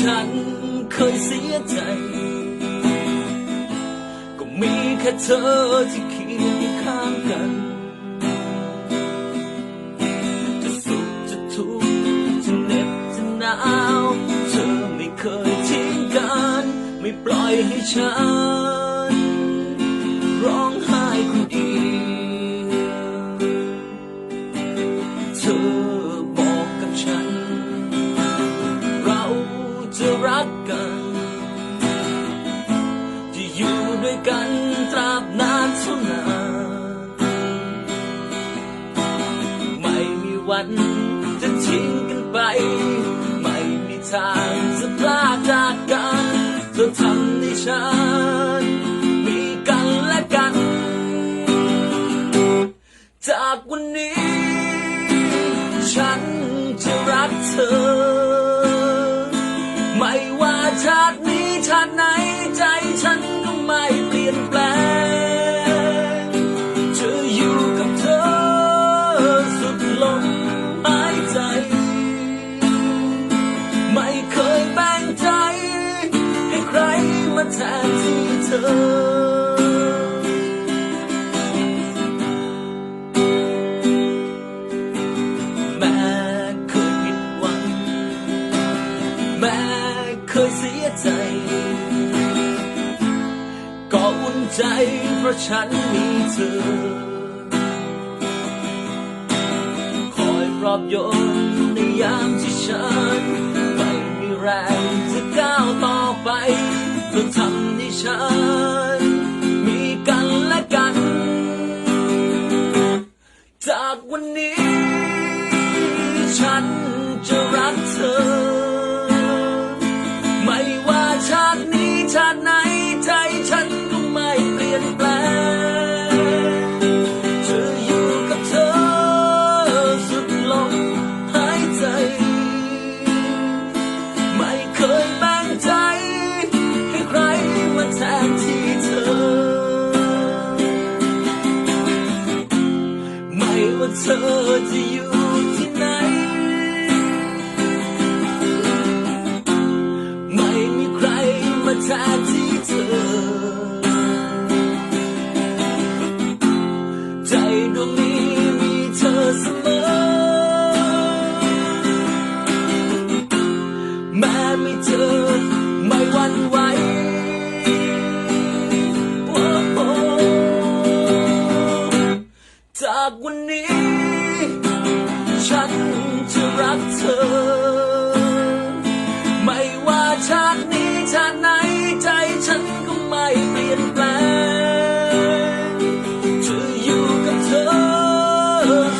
ฉันเคยเสียใจ ก็มีแค่เธอที่เคียงข้างกัน จะสุขจะทุกข์จะเหน็บจะหนาว เธอไม่เคยทิ้งกัน ไม่ปล่อยให้ฉัน จะรักกัน จะอยู่ด้วยกันตราบนานเท่านานไม่มีวันจะทิ้งกันไป ไม่มีทางจะพลากจากกันเธอทำให้ฉัน แทนที่เธอม้เคยผิดหวังแม้เคยเสียใจ ก็อุ่นใจเพราะฉันมีเธอ คอยปลอบโยนในยา จะรักเธอ ไม่ว่าชาตินี้ชาติไหนใจฉันก็ไม่เปลี่ยนแปลงจะอยู่กับเธอสุดลมหายใจ ไม่เคยแบ่งใจ ให้ใครมาแทนที่เธอ ไม่ว่าเธอ กเธอ ไม่ว่าชาตินี้ชาติไหนใจฉันก็ไม่เปลี่ยนแปลงจะอยู่กับเธอ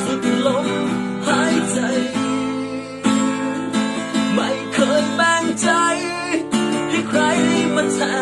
สุดลมหายใจ ไม่เคยแบ่งใจ ให้ใครมาแทน